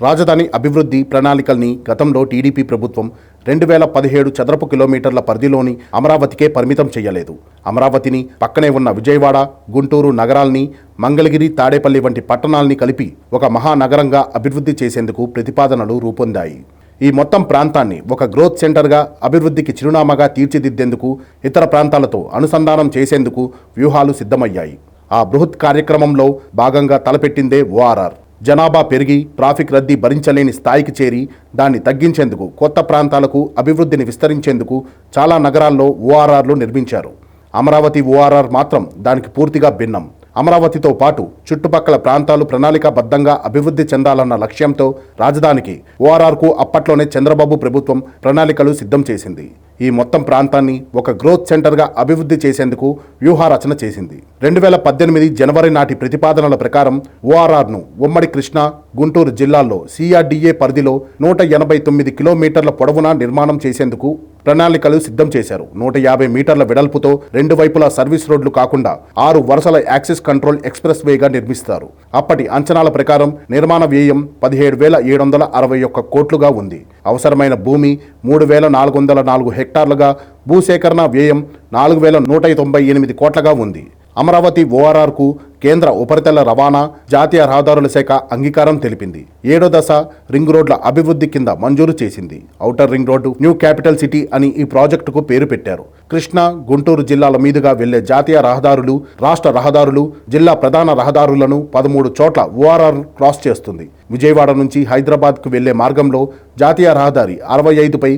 రాజధాని అభివృద్ధి ప్రణాళికల్ని గతంలో టీడీపీ ప్రభుత్వం రెండు వేల పదిహేడు చదరపు కిలోమీటర్ల పరిధిలోని అమరావతికే పరిమితం చేయలేదు అమరావతిని పక్కనే ఉన్న విజయవాడ గుంటూరు నగరాల్ని మంగళగిరి తాడేపల్లి వంటి పట్టణాల్ని కలిపి ఒక మహానగరంగా అభివృద్ధి చేసేందుకు ప్రతిపాదనలు రూపొందాయి. ఈ మొత్తం ప్రాంతాన్ని ఒక గ్రోత్ సెంటర్గా అభివృద్ధికి చిరునామాగా తీర్చిదిద్దేందుకు ఇతర ప్రాంతాలతో అనుసంధానం చేసేందుకు వ్యూహాలు సిద్ధమయ్యాయి. ఆ బృహత్ కార్యక్రమంలో భాగంగా తలపెట్టిందే ఓఆర్ఆర్ జనాభా పెరిగి ట్రాఫిక్ రద్దీ భరించలేని స్థాయికి చేరి దాన్ని తగ్గించేందుకు కొత్త ప్రాంతాలకు అభివృద్ధిని విస్తరించేందుకు చాలా నగరాల్లో ఓఆర్ఆర్లు నిర్మించారు. అమరావతి ఓఆర్ఆర్ మాత్రం దానికి పూర్తిగా భిన్నం. అమరావతితో పాటు చుట్టుపక్కల ప్రాంతాలు ప్రణాళికాబద్ధంగా అభివృద్ధి చెందాలన్న లక్ష్యంతో రాజధానికి ఓఆర్ఆర్కు అప్పట్లోనే చంద్రబాబు ప్రభుత్వం ప్రణాళికలు సిద్ధం చేసింది. ఈ మొత్తం ప్రాంతాన్ని ఒక గ్రోత్ సెంటర్గా అభివృద్ధి చేసేందుకు వ్యూహారచన చేసింది. రెండు వేల పద్దెనిమిది జనవరి నాటి ప్రతిపాదనల ప్రకారం ఓఆర్ఆర్ను ఉమ్మడి కృష్ణా గుంటూరు జిల్లాల్లో సిఆర్డీఏ పరిధిలో నూట ఎనభై తొమ్మిది కిలోమీటర్ల పొడవునా నిర్మాణం చేసేందుకు ప్రణాళికలు సిద్ధం చేశారు. నూట యాభై మీటర్ల వెడల్పుతో రెండు వైపులా సర్వీస్ రోడ్లు కాకుండా ఆరు వరుసల యాక్సిస్ కంట్రోల్ ఎక్స్ప్రెస్ వేగా నిర్మిస్తారు. అప్పటి అంచనాల ప్రకారం నిర్మాణ వ్యయం పదిహేడు వేల ఏడు వందల అరవై ఒక్క కోట్లుగా ఉంది. అవసరమైన భూమి మూడు వేల నాలుగు వందల నాలుగు హెక్టార్లుగా భూసేకరణ వ్యయం నాలుగు వేల నూట తొంభై ఎనిమిది కోట్లగా ఉంది. అమరావతి ఓఆర్ఆర్కు కేంద్ర ఉపరితల రవాణా జాతీయ రహదారుల శాఖ అంగీకారం తెలిపింది. ఏడో దశ రింగ్ రోడ్ల అభివృద్ధి కింద మంజూరు చేసింది. Outer ring road new capital city అని ఈ ప్రాజెక్టుకు పేరు పెట్టారు. కృష్ణా గుంటూరు జిల్లాల మీదుగా వెళ్ళే జాతీయ రహదారులు రాష్ట్ర రహదారులు జిల్లా ప్రధాన రహదారులను పదమూడు చోట్ల ఓఆర్ఆర్ క్రాస్ చేస్తుంది. విజయవాడ నుంచి హైదరాబాద్కు వెళ్ళే మార్గంలో జాతీయ రహదారి అరవై ఐదుపై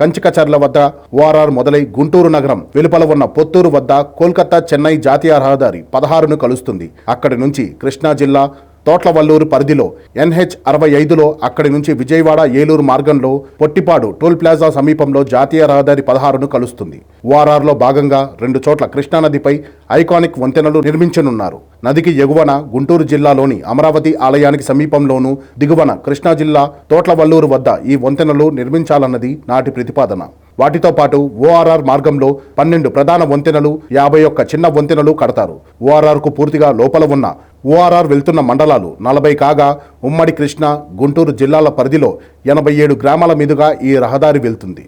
కంచికచర్ల వద్ద ఓఆర్ఆర్ మొదలై గుంటూరు నగరం వెలుపల ఉన్న పొత్తూరు వద్ద కోల్కతా చెన్నై జాతీయ రహదారి పదహారును కలుస్తుంది. అక్కడి నుంచి కృష్ణా జిల్లా తోట్లవల్లూరు పరిధిలో ఎన్హెచ్ అరవై ఐదులో అక్కడి నుంచి విజయవాడ ఏలూరు మార్గంలో పొట్టిపాడు టోల్ ప్లాజా సమీపంలో జాతీయ రహదారి పదహారును కలుస్తుంది. ఓఆర్ఆర్లో భాగంగా రెండు చోట్ల కృష్ణానదిపై ఐకానిక్ వంతెనలు నిర్మించనున్నారు. నదికి ఎగువన గుంటూరు జిల్లాలోని అమరావతి ఆలయానికి సమీపంలోనూ దిగువన కృష్ణా జిల్లా తోట్లవల్లూరు వద్ద ఈ వంతెనలు నిర్మించాలన్నది నాటి ప్రతిపాదన. వాటితో పాటు ఓఆర్ఆర్ మార్గంలో పన్నెండు ప్రధాన వంతెనలు యాభై ఒక్క చిన్న వంతెనలు కడతారు. ఓఆర్ఆర్కు పూర్తిగా లోపల ఉన్న ఓఆర్ఆర్ వెళ్తున్న మండలాలు నలభై కాగా ఉమ్మడి కృష్ణా గుంటూరు జిల్లాల పరిధిలో ఎనభై ఏడు గ్రామాల మీదుగా ఈ రహదారి వెళ్తుంది.